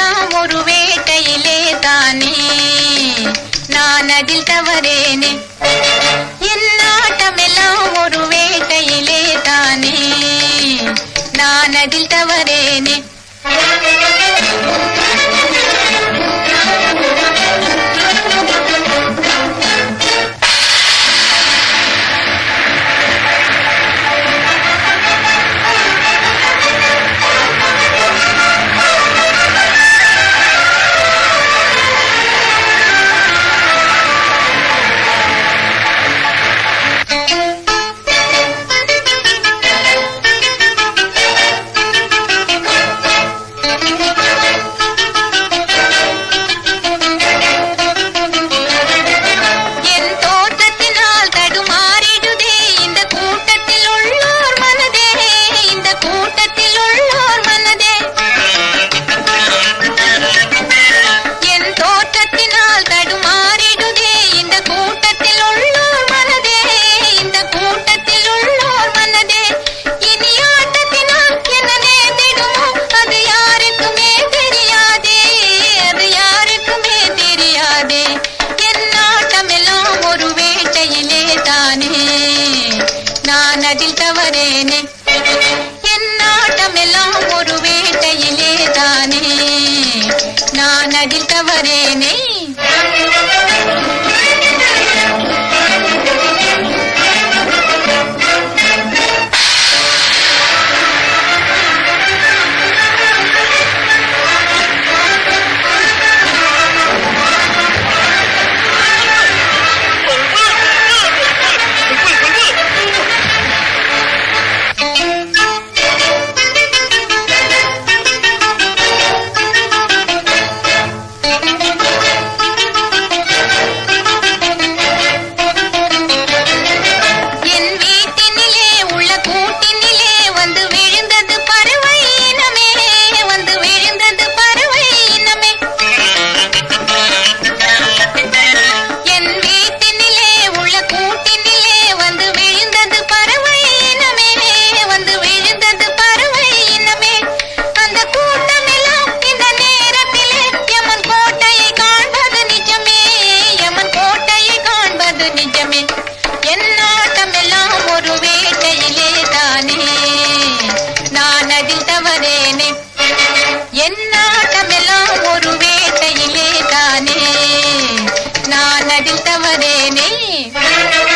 எல்லாம் ஒரு வேட்டையிலே தானே? நான் அதில் தவறேனே. என் நாட்டமெல்லாம் ஒரு வேட்டையிலே தானே? நான் அதில் தவறேனே. அதில் தவறேனே. என் நாட்டமெல்லாம் ஒரு வேட்டையிலே தானே. நான் அதில் தவறேனே. Nini.